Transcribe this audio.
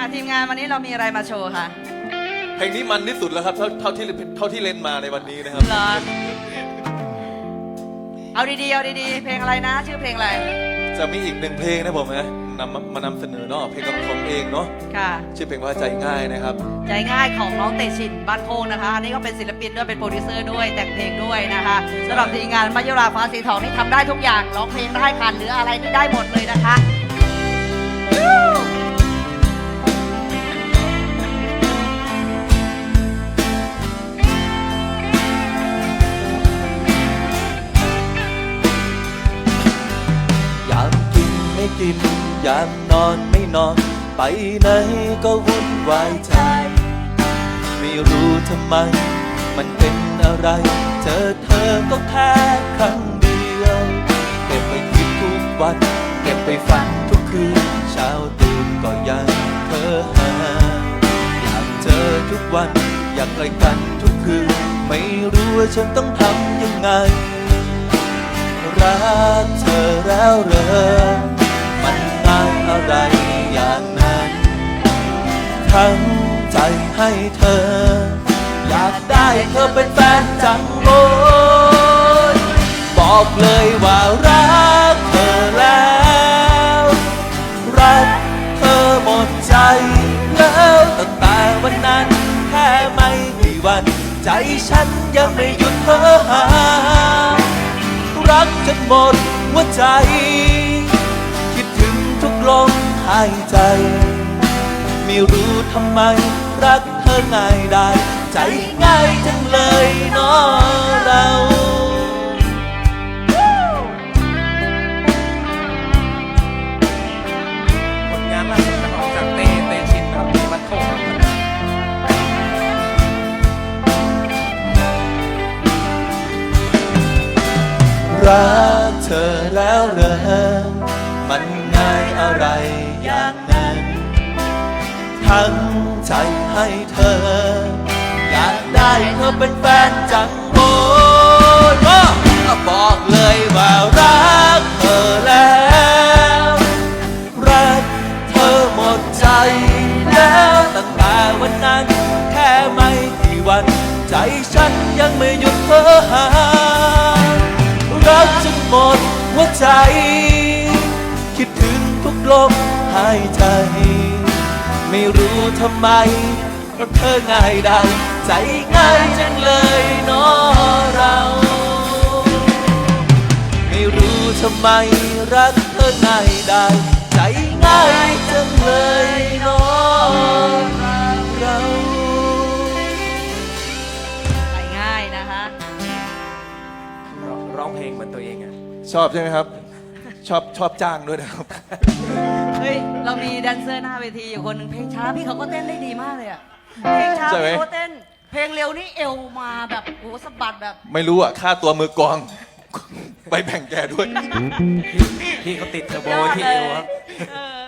อะทีมงานวันนี้เรามีอะไรมาโชว์คะเพลงนี้มันที่สุดแล้วครับเท่าเท่าที่เท่าที่เล่นมาในวันนี้นะครับ เหรอเอาดีๆเอาดีๆ เพลงอะไรนะ ชื่อเพลงอะไร จะมีอีกหนึ่งเพลงนะผมนะนำมามานำเสนอเนาะเพลงของผมเองเนาะค่ะ ชื่อเพลงว่าใจง่ายนะครับ ใจง่ายของน้องเตชินบ้านโคงนะคะ อันนี้ก็เป็นศิลปินด้วยเป็นโปรดิวเซอร์ด้วยแต่งเพลงด้วยนะคะสำหรับทีมงานมัจยุราฟ้าสีทองนี่ทำได้ทุกอย่างร้องเพลงได้ขันหรืออะไรนี่ได้หมดเลยนะคะ กิน ยามนอนไม่นอน ไปไหนก็วุ่นวายใจ ไม่รู้ทำไม มันเป็นอะไรเจอเธอก็แค่ครั้งเดียว เก็บไปคิดทุกวัน เก็บไปฝันทุกคืนเช้าตื่นก็ยังเธอหาอยากเจอทุกวัน อยากใกล้กันทุกคืน ไม่รู้ว่าฉันต้องทำยังไงรักเธอแล้วเหรอ ทั้งใจให้เธอ อยากได้เธอเป็นแฟนจังโอยบอกเลยว่ารักเธอแล้ว รักเธอหมดใจแล้วตั้งแต่วันนั้นแค่ไม่กี่วัน ใจฉันยังไม่หยุดเพ้อหา รักจนหมดหัวใจ คิดถึงทุกลมหายใจ ไม่รู้ทำไม รักเธอง่ายได้ ใจง่ายจังเลยเนาะเราผลงานล่าสุดนะครับจากเตเตชินครับมีมันโคงครักเธอแล้วเหรอมันง่ายอะไรอย่างนั้น ทั้งใจให้เธอ อยากได้เธอเป็นแฟนจังโอยก็บอกเลยว่ารักเธอแล้วรักเธอหมดใจแล้วตั้งแต่วันนั้น แค่ไม่กี่วัน ใจฉันยังไม่หยุดเพ้อหารักจนหมดหัวใจ คิดถึงทุกลมหายใจ ไม่รู้ทำไมเพราะเธอง่ายได้ใจง่ายจังเลยเนาะเรา ไม่รู้ทำไมรักเธอง่ายได้ใจง่ายจังเลยเนาะเราใจง่ายนะคะร้องร้องเพลงเหมือนตัวเองอะชอบใช่ไหมครับ ชอบชอบจ้างด้วยนะครับ เฮ้ย เรามีแดนเซอร์หน้าเวทีอยู่คนหนึ่งเพลงช้าพี่เขาก็เต้นได้ดีมากเลยอะเพลงช้าใช่ไหม พี่เขาเต้น เพลงเร็วนี่เอวมาแบบโหสะบัดแบบไม่รู้อะ ค่าตัวมือกลอง ไปแบ่งแกด้วย พี่เขาติดเทอร์โบที่เอวครับ เออ